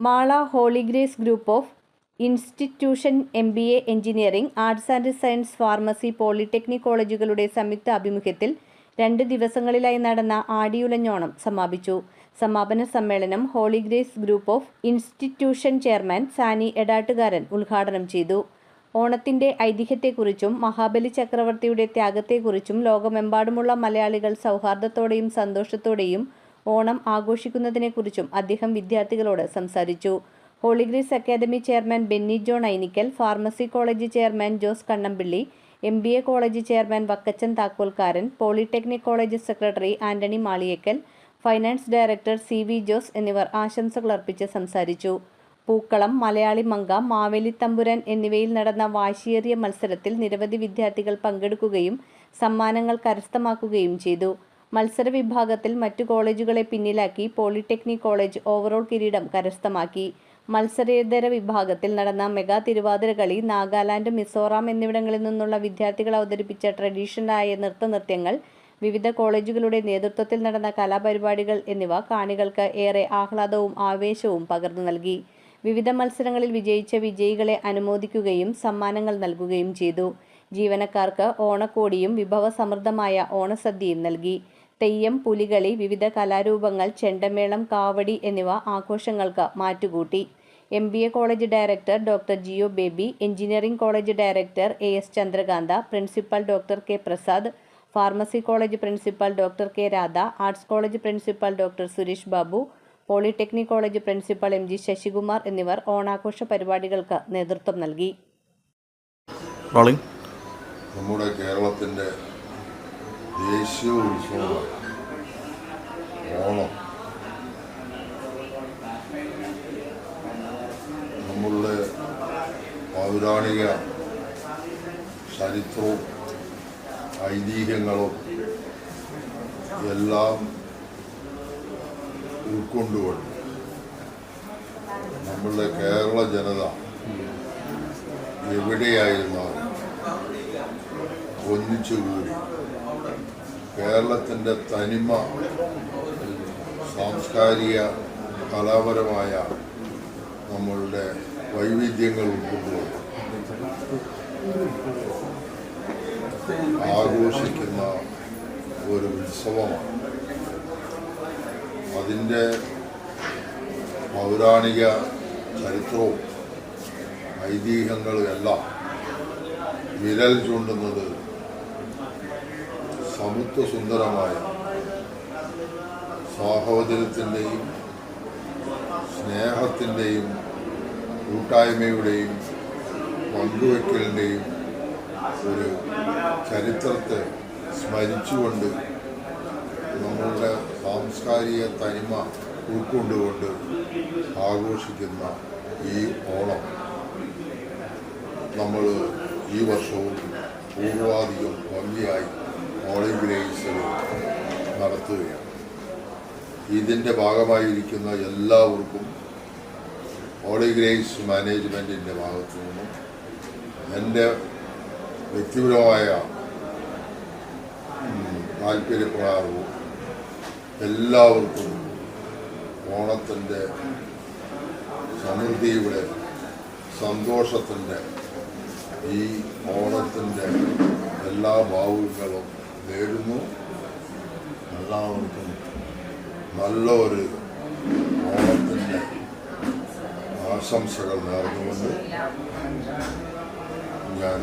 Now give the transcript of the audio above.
Mala holy grace group of institution M B A engineering arts and science pharmacy polytechnic കോളേജുകളുടെ സംയുക്ത ആഭിമുഖ്യത്തിൽ രണ്ട് ദിവസങ്ങളിലായി നടന്ന ആടിയുലഞ്ഞോണം സമാപിച്ചു. സമാപന സമ്മേളനം holy grace group of institution chairman Sani Edattukaran ഉദ്ഘാടനം ചെയ്തു. ഓണത്തിന്റെ ഐതിഹ്യത്തെക്കുറിച്ചും മഹാബലി ചക്രവർത്തിയുടെ ത്യാഗത്തെക്കുറിച്ചും ലോകമെമ്പാടുമുള്ള മലയാളികൾ സൗഹാർദ്ദത്തോടെയും സന്തോഷത്തോടെയും ഓണം ആഘോഷിക്കുന്നതിനെക്കുറിച്ചും അദ്ദേഹം വിദ്യാർത്ഥികളോട് സംസാരിച്ചു. Holy grace academy chairman Benny John Ainikkal pharmacy college chairman Jose Kannampilly M B A college chairman Vakkachan Thakkolkaran polytechnic college secretary Antony Maliyekkal finance director C V Jose എന്നിവർ ആശംസകൾ അർപ്പിച്ച് സംസാരിച്ചു. പൂക്കളം മലയാളി മങ്ക മാവേലി തമ്പുരാൻ എന്നിവയിൽ നടന്ന വാശിയേറിയ മത്സരത്തിൽ നിരവധി വിദ്യാർത്ഥികൾ പങ്കെടുക്കുകയും സമ്മാനങ്ങൾ കരസ്ഥമാക്കുകയും ചെയ്തു. മത്സര വിഭാഗത്തിൽ മറ്റു കോളേജുകളെ പിന്നിലാക്കി പോളിടെക്നിക് കോളേജ് ഓവറോൾ കിരീടം കരസ്ഥമാക്കി. മത്സരേതര വിഭാഗത്തിൽ നടന്ന മെഗാ തിരുവാതിര കളി നാഗാലാൻഡ് മിസോറാം എന്നിവിടങ്ങളിൽ നിന്നുള്ള വിദ്യാർത്ഥികൾ അവതരിപ്പിച്ച ട്രഡീഷണലായ നൃത്തനൃത്യങ്ങൾ വിവിധ കോളേജുകളുടെ നേതൃത്വത്തിൽ നടന്ന കലാപരിപാടികൾ എന്നിവ കാണികൾക്ക് ഏറെ ആഹ്ലാദവും ആവേശവും പകർന്നു നൽകി. വിവിധ മത്സരങ്ങളിൽ വിജയിച്ച വിജയികളെ അനുമോദിക്കുകയും സമ്മാനങ്ങൾ നൽകുകയും ചെയ്തു. ജീവനക്കാർക്ക് ഓണക്കോടിയും വിഭവസമൃദ്ധമായ ഓണസദ്യയും നൽകി. തെയ്യം പുലികളി വിവിധ കലാരൂപങ്ങൾ ചെണ്ടമേളം കാവടി എന്നിവ ആഘോഷങ്ങൾക്ക് മാറ്റുകൂട്ടി. M B A college director doctor Jio Baby engineering college director A. S. Chandrakantha principal doctor K. Prasad pharmacy college principal doctor K. Radha arts college principal doctor Suresh Babu polytechnic college principal M. G. Sasikumar എന്നിവർ ഓണാഘോഷ പരിപാടികൾക്ക് നേതൃത്വം നൽകി. നമ്മുടെ കേരളത്തിന്റെ ദേശീയ ഉത്സവമാണ് ഓണം. നമ്മളുടെ പൗരാണിക ചരിത്രവും ഐതിഹ്യങ്ങളും എല്ലാം ഉൾക്കൊണ്ടുകൊണ്ട് നമ്മളുടെ കേരള ജനത എവിടെയായിരുന്നാലും ഒന്നിച്ചുകൂടി കേരളത്തിന്റെ തനിമ സാംസ്കാരിക കലാപരമായ നമ്മളുടെ വൈവിധ്യങ്ങൾ ഉൾക്കൊണ്ടുകൊണ്ട് ആഘോഷിക്കുന്ന ഒരു ഉത്സവമാണ്. അതിന്റെ പൗരാണിക ചരിത്രവും ഐതിഹ്യങ്ങളും എല്ലാം വിരൽ ചൂണ്ടുന്നത് സമത്വ സുന്ദരമായ സാഹോദര്യത്തിന്റെയും സ്നേഹത്തിന്റെയും കൂട്ടായ്മയുടെയും പങ്കുവയ്ക്കലിന്റെയും ഒരു ചരിത്രത്തെ സ്മരിച്ചുകൊണ്ട് നമ്മളുടെ സാംസ്കാരിക തനിമ ഉൾക്കൊണ്ടുകൊണ്ട് ആഘോഷിക്കുന്ന ഈ ഓണം നമ്മൾ ഈ വർഷവും പൂർവാധികം ഭംഗിയായി ഓണം ഗ്രേസ് നടത്തുകയാണ്. ഇതിന്റെ ഭാഗമായിരിക്കുന്ന എല്ലാവർക്കും ഹോളി ഗ്രേസ് മാനേജ്മെന്റിന്റെ ഭാഗത്തു നിന്നും എന്റെ വ്യക്തിപരമായ താല്പര്യപ്രകാരവും എല്ലാവർക്കും ഓണത്തിന്റെ സമൃദ്ധിയുടെ സന്തോഷത്തിന്റെ ഈ ഓണത്തിന്റെ എല്ലാ ഭാവുകങ്ങളും നേരുന്നു എല്ലാവർക്കും നല്ലൊരു ഓണത്തിൻ്റെ ആശംസകൾ നേർന്നുകൊണ്ട് ഞാൻ